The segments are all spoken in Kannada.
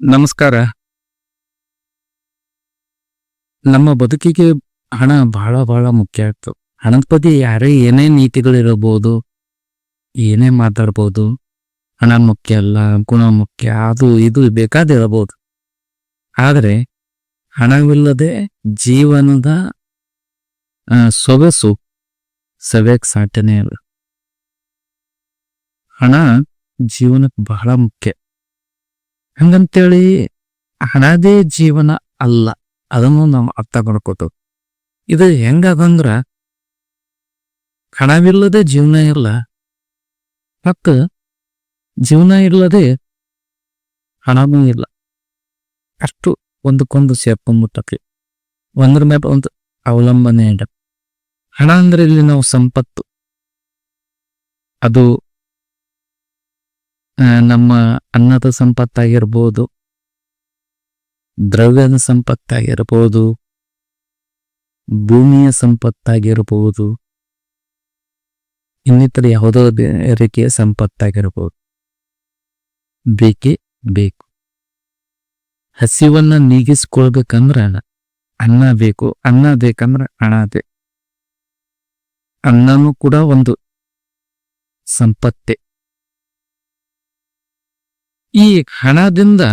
ನಮಸ್ಕಾರ. ನಮ್ಮ ಬದುಕಿಗೆ ಹಣ ಬಹಳ ಬಹಳ ಮುಖ್ಯ ಆಯ್ತು. ಹಣದ ಬಗ್ಗೆ ಯಾರೇ ಏನೇ ನೀತಿಗಳಿರಬಹುದು ಏನೇ ಮಾತಾಡ್ಬೋದು, ಹಣ ಮುಖ್ಯ ಅಲ್ಲ, ಗುಣ ಮುಖ್ಯ, ಅದು ಇದು ಬೇಕಾದಿರಬಹುದು ಆದರೆ, ಹಣವಿಲ್ಲದೆ ಜೀವನದ ಸೊಗಸು ಸವೆಕ್ ಸಾಟನೆ ಇಲ್ಲ. ಹಣ ಜೀವನಕ್ಕೆ ಬಹಳ ಮುಖ್ಯ. ಹಂಗಂತೇಳಿ ಹಣದೇ ಜೀವನ ಅಲ್ಲ. ಅದನ್ನು ನಾವು ಅರ್ಥ ಮಾಡ್ಕೋತು ಇದು ಹೆಂಗದಂದ್ರ ಹಣವಿಲ್ಲದೆ ಜೀವನ ಇಲ್ಲ, ಮತ್ತು ಜೀವನ ಇಲ್ಲದೆ ಹಣವೂ ಇಲ್ಲ. ಅಷ್ಟು ಒಂದಕ್ಕೊಂದು ಸೇರ್ಕೊಂಡ್ಬಿಟ್ಟತಿ ಒಂದ್ರ ಮೇಲೆ ಒಂದು ಅವಲಂಬನೆ ಇಡ ಹಣ ಅಂದ್ರೆ ಇಲ್ಲಿ ನಾವು ಸಂಪತ್ತು. ಅದು ನಮ್ಮ ಅನ್ನದ ಸಂಪತ್ತಾಗಿರ್ಬೋದು, ದ್ರವ್ಯದ ಸಂಪತ್ತಾಗಿರ್ಬೋದು, ಭೂಮಿಯ ಸಂಪತ್ತಾಗಿರ್ಬೋದು, ಇನ್ನಿತರ ಯಾವುದೋ ರೀತಿಯ ಸಂಪತ್ತಾಗಿರ್ಬೋದು. ಬೇಕೇ ಬೇಕು. ಹಸಿವನ್ನ ನೀಗಿಸ್ಕೊಳ್ಬೇಕಂದ್ರ ಅನ್ನ. ಬೇಕು, ಅನ್ನ ಬೇಕಂದ್ರೆ ಹಣ ಬೇಕು. ಅನ್ನನೂ ಕೂಡ ಒಂದು ಸಂಪತ್ತೆ. ಈ ಹಣದಿಂದ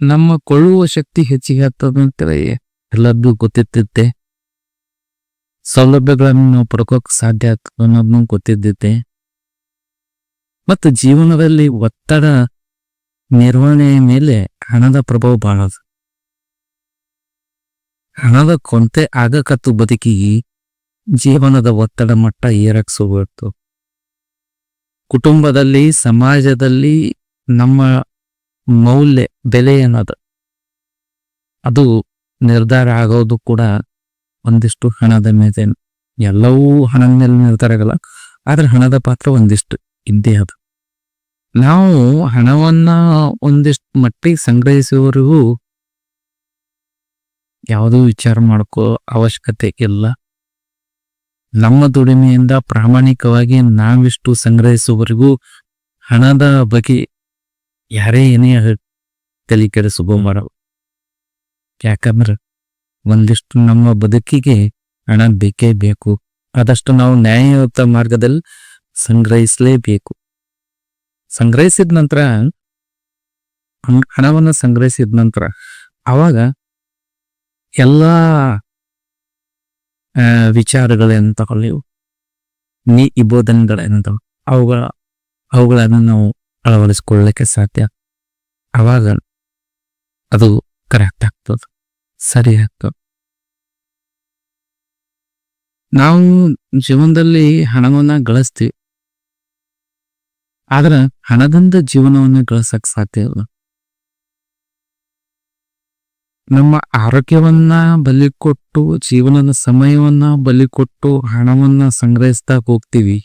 ನಮ್ಮ ಕೊಳ್ಳುವ ಶಕ್ತಿ ಹೆಚ್ಚಿಗೆ ಆಗ್ತದೆ ಅಂತೇಳಿ ಎಲ್ಲರಿಗೂ ಗೊತ್ತಿರ್ತೈತೆ. ಸೌಲಭ್ಯಗಳನ್ನು ನಾವು ಪಡ್ಕೋಕ್ ಸಾಧ್ಯ ಆಗ್ತದೆ ಅನ್ನೋದನ್ನು ಗೊತ್ತಿದ್ದೈತೆ ಮತ್ತು ಜೀವನದಲ್ಲಿ ಒತ್ತಡ ನಿರ್ವಹಣೆಯ ಮೇಲೆ ಹಣದ ಪ್ರಭಾವ ಬಹಳ ಹಣದ ಕೊಂತೆ ಆಗಕತ್ತು ಬದುಕಿಗೆ ಜೀವನದ ಒತ್ತಡ ಮಟ್ಟ ಏರಕ್ ಕುಟುಂಬದಲ್ಲಿ, ಸಮಾಜದಲ್ಲಿ ನಮ್ಮ ಮೌಲ್ಯ, ಬೆಲೆ ಅನ್ನೋದು ಅದು ನಿರ್ಧಾರ ಆಗೋದು ಕೂಡ ಒಂದಿಷ್ಟು ಹಣದ ಮೇಲೆ. ಎಲ್ಲವೂ ಹಣದ ಮೇಲೆ ನಿರ್ಧಾರ ಆಗಲ್ಲ. ಆದ್ರೆ ಹಣದ ಪಾತ್ರ ಒಂದಿಷ್ಟು ಇದ್ದೇ ಅದು. ನಾವು ಹಣವನ್ನ ಒಂದಿಷ್ಟು ಮಟ್ಟಿಗೆ ಸಂಗ್ರಹಿಸುವವರೆಗೂ ಯಾವುದೂ ವಿಚಾರ ಮಾಡ್ಕೋ ಅವಶ್ಯಕತೆ ಇಲ್ಲ. ನಮ್ಮ ದುಡಿಮೆಯಿಂದ ಪ್ರಾಮಾಣಿಕವಾಗಿ ನಾವಿಷ್ಟು ಸಂಗ್ರಹಿಸುವವರೆಗೂ ಹಣದ ಬಗ್ಗೆ ಯಾರೇ ಏನೇ ತಲೆ ಕೆಡಿಸ್ಕೊಂಬಾರ ಯಾಕಂದ್ರೆ ಒಂದಿಷ್ಟು ನಮ್ಮ ಬದುಕಿಗೆ ಹಣ ಬೇಕೇ ಬೇಕು. ಆದಷ್ಟು ನಾವು ನ್ಯಾಯಯುತ ಮಾರ್ಗದಲ್ಲಿ ಸಂಗ್ರಹಿಸಲೇಬೇಕು. ಸಂಗ್ರಹಿಸಿದ ನಂತರ ಹಣವನ್ನು ಸಂಗ್ರಹಿಸಿದ ನಂತರ ಅವಾಗ ಎಲ್ಲ ವಿಚಾರಗಳೇನು ತಗೊಳ್ಳಿವು. ನೀ ಬೋಧನೆಗಳೇನು ಅವುಗಳ ಅವುಗಳನ್ನು ನಾವು ಅಳವಡಿಸ್ಕೊಳ್ಳಿಕ್ಕೆ ಸಾಧ್ಯ. ಆವಾಗ ಅದು ಕರೆಕ್ಟ್ ಆಗ್ತದೆ, ಸರಿ ಆಗ್ತದೆ. ನಾವು ಜೀವನದಲ್ಲಿ ಹಣವನ್ನ ಗಳಿಸ್ತೀವಿ. ಆದ್ರೆ ಹಣದಿಂದ ಜೀವನವನ್ನ ಗಳಿಸಕ್ ಸಾಧ್ಯ ಇಲ್ಲ. ನಮ್ಮ ಆರೋಗ್ಯವನ್ನ ಬಲಿ ಕೊಟ್ಟು, ಜೀವನದ ಸಮಯವನ್ನ ಬಲಿ ಕೊಟ್ಟು ಹಣವನ್ನ ಸಂಗ್ರಹಿಸ್ತಾ ಹೋಗ್ತೀವಿ.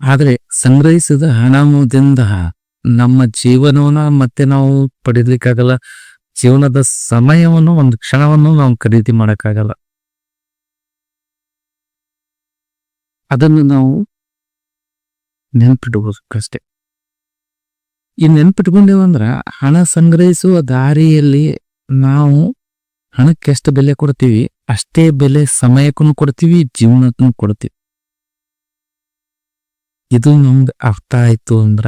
ಆದ್ರೆ ಸಂಗ್ರಹಿಸಿದ ಹಣದಿಂದ ನಮ್ಮ ಜೀವನವನ್ನ ಮತ್ತೆ ನಾವು ಪಡೀಲಿಕ್ಕಾಗಲ್ಲ. ಜೀವನದ ಸಮಯವನ್ನು, ಒಂದು ಕ್ಷಣವನ್ನು ನಾವು ಖರೀದಿ ಮಾಡಕ್ಕಾಗಲ್ಲ. ಅದನ್ನು ನಾವು ನೆನ್ಪಿಡ್ಬೇಕಷ್ಟೆ ಈ ನೆನ್ಪಿಟ್ಕೊಂಡೇವಂದ್ರ ಹಣ ಸಂಗ್ರಹಿಸುವ ದಾರಿಯಲ್ಲಿ ನಾವು ಹಣಕ್ಕೆ ಎಷ್ಟು ಬೆಲೆ ಕೊಡ್ತೀವಿ, ಅಷ್ಟೇ ಬೆಲೆ ಸಮಯಕ್ಕೂ ಕೊಡ್ತೀವಿ, ಜೀವನಕ್ಕೂ ಕೊಡ್ತೀವಿ. ಇದು ನಮ್ಗೆ ಅರ್ಥ ಆಯ್ತು ಅಂದ್ರ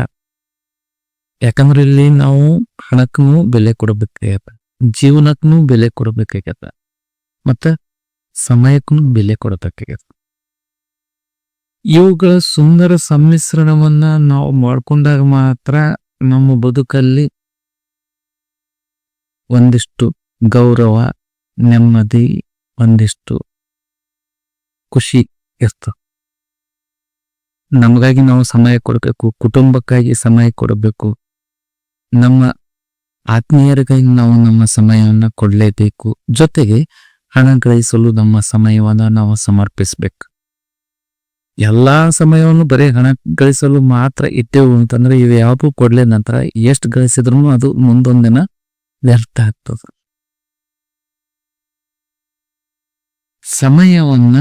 ಯಾಕಂದ್ರೆ ಇಲ್ಲಿ ನಾವು ಹಣಕ್ಕೂ ಬೆಲೆ ಕೊಡಬೇಕಾಗತ್ತ ಜೀವನಕ್ಕೂ ಬೆಲೆ ಕೊಡಬೇಕಾಗತ್ತ ಮತ್ತ ಸಮಯಕ್ಕೂ ಬೆಲೆ ಕೊಡಬೇಕಾಗತ್ತ ಇವುಗಳ ಸುಂದರ ಸಮ್ಮಿಶ್ರಣವನ್ನ ನಾವು ಮಾಡ್ಕೊಂಡಾಗ ಮಾತ್ರ ನಮ್ಮ ಬದುಕಲ್ಲಿ ಒಂದಿಷ್ಟು ಗೌರವ, ನೆಮ್ಮದಿ, ಒಂದಿಷ್ಟು ಖುಷಿ ಇರ್ತದೆ. ನಮಗಾಗಿ ನಾವು ಸಮಯ ಕೊಡಬೇಕು, ಕುಟುಂಬಕ್ಕಾಗಿ ಸಮಯ ಕೊಡಬೇಕು. ನಮ್ಮ ಆತ್ಮೀಯರಿಗಾಗಿ ನಾವು ನಮ್ಮ ಸಮಯವನ್ನು ಕೊಡಲೇಬೇಕು. ಜೊತೆಗೆ ಹಣ ಗ್ರಹಿಸಲು ನಮ್ಮ ಸಮಯವನ್ನು ನಾವು ಸಮರ್ಪಿಸಬೇಕು. ಎಲ್ಲಾ ಸಮಯವನ್ನು ಬರೀ ಹಣ ಗಳಿಸಲು ಮಾತ್ರ ಇಟ್ಟೆವು ಅಂತಂದ್ರೆ ಇವು ಯಾವುದು ಕೊಡ್ಲೆ ನಂತರ ಎಷ್ಟು ಗಳಿಸಿದ್ರು ಅದು ಮುಂದೊಂದಿನ ವ್ಯರ್ಥ ಆಗ್ತದೆ. ಸಮಯವನ್ನ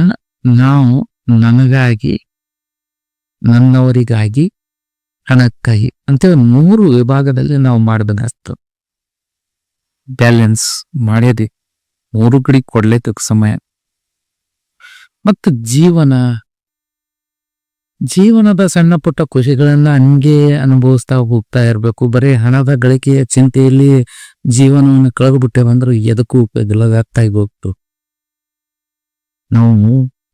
ನಾವು ನನಗಾಗಿ ನನ್ನವರಿಗಾಗಿ ಹಣಕ್ಕಾಗಿ ಅಂತೇಳಿ ಮೂರು ವಿಭಾಗದಲ್ಲಿ ನಾವು ಮಾಡಬೇಕಾಗ್ತದೆ ಬ್ಯಾಲೆನ್ಸ್ ಮಾಡ್ಯದಿ ಮೂರು ಕಡೆ ಕೊಡ್ಲೇತಕ್ಕ ಸಮಯ. ಮತ್ತು ಜೀವನ. ಜೀವನದ ಸಣ್ಣ ಪುಟ್ಟ ಖುಷಿಗಳನ್ನ ಹಂಗೆ ಅನುಭವಿಸ್ತಾ ಹೋಗ್ತಾ ಇರಬೇಕು. ಬರೀ ಹಣದ ಗಳಿಕೆಯ ಚಿಂತೆಯಲ್ಲಿ ಜೀವನವನ್ನು ಕಳೆದ್ಬಿಟ್ಟೇವಂದ್ರೆ ಎದಕ್ಕೂ ಉಪಯೋಗ ಇಲ್ಲ ವ್ಯರ್ಥ ಆಗಿ ಹೋಗ್ತು. ನಾವು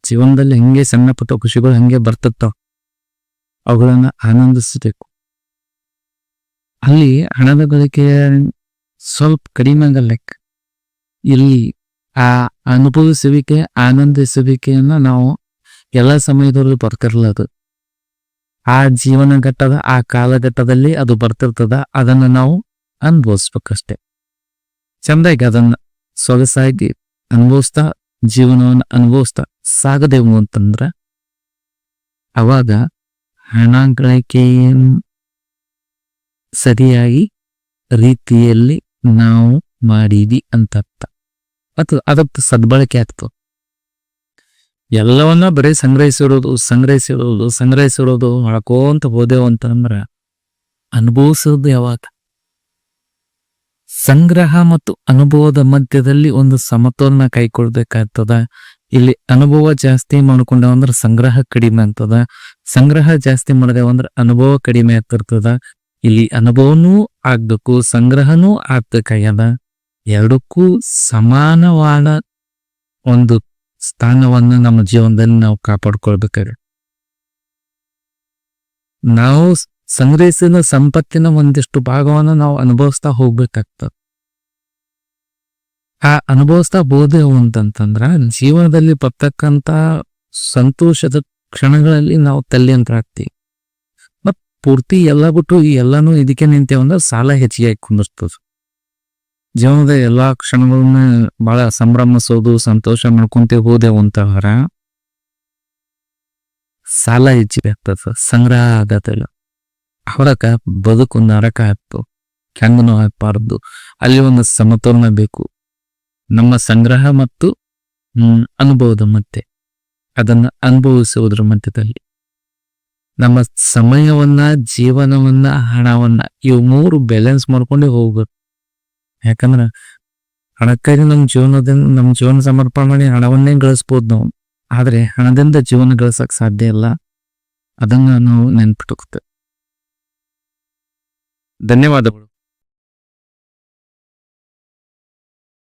ಜೀವನದಲ್ಲಿ ಹಂಗೆ ಸಣ್ಣ ಪುಟ್ಟ ಖುಷಿಗಳು ಹಂಗೆ ಬರ್ತಿರ್ತಾವ ಅವುಗಳನ್ನ ಆನಂದಿಸಬೇಕು. ಅಲ್ಲಿ ಹಣದ ಗಳಿಕೆ ಸ್ವಲ್ಪ ಕಡಿಮೆ ಆಗಲ್ಲ ಇಲ್ಲಿ ಆ ಅನುಭವಿಸುವಿಕೆ, ಆನಂದಿಸುವಿಕೆಯನ್ನ ನಾವು ಎಲ್ಲ ಸಮಯದಲ್ಲೂ ಬರ್ತಿರ್ಲದು ಆ ಜೀವನ ಘಟ್ಟದ, ಆ ಕಾಲಘಟ್ಟದಲ್ಲಿ ಅದು ಬರ್ತಿರ್ತದ, ಅದನ್ನ ನಾವು ಅನುಭವಿಸ್ಬೇಕಷ್ಟೆ. ಚಂದಾಗಿ ಅದನ್ನ ಸೊಗಸಾಗಿ ಅನುಭವಿಸ್ತಾ, ಜೀವನವನ್ನು ಅನುಭವಿಸ್ತಾ ಸಾಗದೆವು ಅಂತಂದ್ರ, ಅವಾಗ ಹಣ ಗಳಿಕೆಯನ್ನು ಸರಿಯಾಗಿ ರೀತಿಯಲ್ಲಿ ನಾವು ಮಾಡಿದಿ ಅಂತ ಅರ್ಥ ಮತ್ತು ಅದಕ್ಕೆ ಸದ್ಬಳಕೆ ಆಗ್ತದೆ. ಎಲ್ಲವನ್ನ ಬರೀ ಸಂಗ್ರಹಿಸಿರೋದು ಸಂಗ್ರಹಿಸಿಡೋದು ಸಂಗ್ರಹಿಸಿರೋದು ಮಾಡ್ಕೋಂತ ಹೋದೆವು ಅಂತಂದ್ರ ಅನುಭವಿಸೋದು ಯಾವಾಗ? ಸಂಗ್ರಹ ಮತ್ತು ಅನುಭವದ ಮಧ್ಯದಲ್ಲಿ ಒಂದು ಸಮತೋಲನ ಕೈಕೊಳ್ಬೇಕಾಗ್ತದ ಇಲ್ಲಿ ಅನುಭವ ಜಾಸ್ತಿ ಮಾಡ್ಕೊಂಡೇವ ಅಂದ್ರ ಸಂಗ್ರಹ ಕಡಿಮೆ ಆಗ್ತದ ಸಂಗ್ರಹ ಜಾಸ್ತಿ ಮಾಡಿದೆವು ಅಂದ್ರ ಅನುಭವ ಕಡಿಮೆ ಆಗ್ತಿರ್ತದ. ಇಲ್ಲಿ ಅನುಭವನೂ ಆಗ್ಬೇಕು, ಸಂಗ್ರಹನೂ ಆಗ್ಬೇಕಾಗ್ಯದ ಎರಡಕ್ಕೂ ಸಮಾನವಾದ ಒಂದು ಸ್ಥಾನವನ್ನ ನಮ್ಮ ಜೀವನದಲ್ಲಿ ನಾವು ಕಾಪಾಡ್ಕೊಳ್ಬೇಕಾಗ ನಾವು ಸಂಗ್ರಹಿಸಿದ ಸಂಪತ್ತಿನ ಒಂದಿಷ್ಟು ಭಾಗವನ್ನು ನಾವು ಅನುಭವಿಸ್ತಾ ಹೋಗ್ಬೇಕಾಗ್ತದೆ. ಆ ಅನುಭವಿಸ್ತಾ ಹೋದೆವು ಅಂತಂತಂದ್ರ, ಜೀವನದಲ್ಲಿ ಬರ್ತಕ್ಕಂತ ಸಂತೋಷದ ಕ್ಷಣಗಳಲ್ಲಿ ನಾವು ತಲ್ಲಿಯಂತ್ರಾಗ್ತೀವಿ ಮತ್ ಪೂರ್ತಿ ಎಲ್ಲ ಬಿಟ್ಟು ಈ ಎಲ್ಲಾನು ಇದಕ್ಕೆ ನಿಂತೇವಂದ್ರೆ ಸಾಲ ಹೆಚ್ಚಿಗೆ ಕುಂದಿರ್ತದ. ಜೀವನದ ಎಲ್ಲಾ ಕ್ಷಣಗಳನ್ನ ಬಹಳ ಸಂಭ್ರಮಿಸೋದು, ಸಂತೋಷ ಮಾಡ್ಕೊಂತ ಹೋದೆವು ಅಂತಂದ್ರ, ಸಾಲ ಹೆಚ್ಚಿಗೆ ಆಗ್ತದ, ಸಂಗ್ರಹ ಆಗತ್ತಲ್ಲ ಹೊರಕ ಬದುಕು ನರಕ ಆಯ್ತು ಹೆಂಗನೂ ಆಗ್ಬಾರ್ದು, ಅಲ್ಲಿ ಒಂದು ಸಮತೋಲನ ಬೇಕು. ನಮ್ಮ ಸಂಗ್ರಹ ಮತ್ತು ಅನುಭವದ ಮಧ್ಯೆ, ಅದನ್ನು ಅನುಭವಿಸುವುದರ ಮಧ್ಯದಲ್ಲಿ. ನಮ್ಮ ಸಮಯವನ್ನ, ಜೀವನವನ್ನ, ಹಣವನ್ನ, ಇವು ಮೂರು ಬ್ಯಾಲೆನ್ಸ್ ಮಾಡ್ಕೊಂಡು ಹೋಗ್ಬೇಕು. ಯಾಕಂದ್ರ, ಹಣಕ್ಕಾಗಿ ನಮ್ಮ ಜೀವನದಿಂದ, ನಮ್ಮ ಜೀವನ ಸಮರ್ಪಣೆ ಮಾಡಿ ಹಣವನ್ನೇ ಗಳಿಸ್ಬೋದು ನಾವು. ಆದ್ರೆ, ಹಣದಿಂದ ಜೀವನ ಗಳಿಸಕ್ ಸಾಧ್ಯ ಇಲ್ಲ. ಅದನ್ನ ನಾವು ನೆನ್ಪಿಟ್ಟುತ್ತೆ ಧನ್ಯವಾದಗಳು.